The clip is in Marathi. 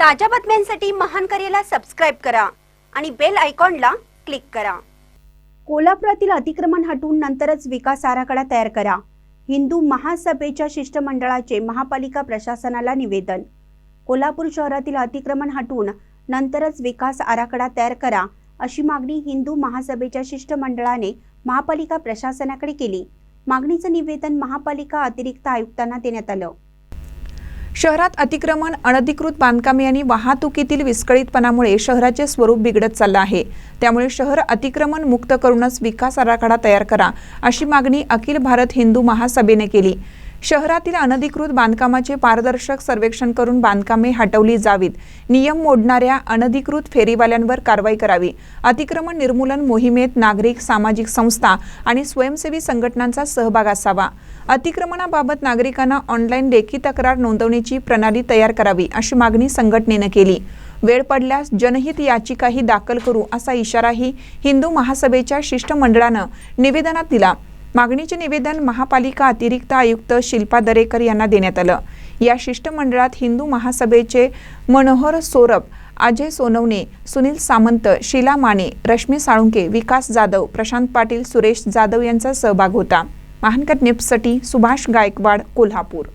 ताज्या बातम्यांसाठी महान करेला सबस्क्राईब करा आणि बेल आयकॉनला क्लिक करा. कोल्हापुरातील अतिक्रमण हटवून नंतरच विकास आराखडा तयार करा. हिंदू महासभेच्या शिष्टमंडळाचे महापालिका प्रशासनाला निवेदन. कोल्हापूर शहरातील अतिक्रमण हटवून नंतरच विकास आराखडा तयार करा अशी मागणी हिंदू महासभेच्या शिष्टमंडळाने महापालिका प्रशासनाकडे केली. मागणीचं निवेदन महापालिका अतिरिक्त आयुक्तांना देण्यात आलं. शहरात अतिक्रमण अनधिकृत बांधकामे आणि वाहतुकीतील विस्कळीतपणामुळे शहराचे स्वरूप बिघडत चाललं आहे. त्यामुळे शहर अतिक्रमण मुक्त करूनच विकास आराखडा तयार करा अशी मागणी अखिल भारत हिंदू महासभेने केली. शहरातील अनधिकृत बांधकामाचे पारदर्शक सर्वेक्षण करून बांधकामे हटवली जावीत. नियम मोडणाऱ्या अनधिकृत फेरीवाल्यांवर कारवाई करावी. अतिक्रमण निर्मूलन मोहिमेत नागरिक सामाजिक संस्था आणि स्वयंसेवी संघटनांचा सहभाग असावा. अतिक्रमणाबाबत नागरिकांना ऑनलाईन लेखी तक्रार नोंदवण्याची प्रणाली तयार करावी अशी मागणी संघटनेनं केली. वेळ पडल्यास जनहित याचिकाही दाखल करू असा इशाराही हिंदू महासभेच्या शिष्टमंडळानं निवेदनात दिला. मागणीचे निवेदन महापालिका अतिरिक्त आयुक्त शिल्पा दरेकर यांना देण्यात आलं. या शिष्टमंडळात हिंदू महासभेचे मनोहर सोरब अजय सोनवणे सुनील सामंत शीला माने रश्मी साळुंके विकास जाधव प्रशांत पाटील सुरेश जाधव यांचा सहभाग होता. महानकर निप्ससाठी सुभाष गायकवाड कोल्हापूर.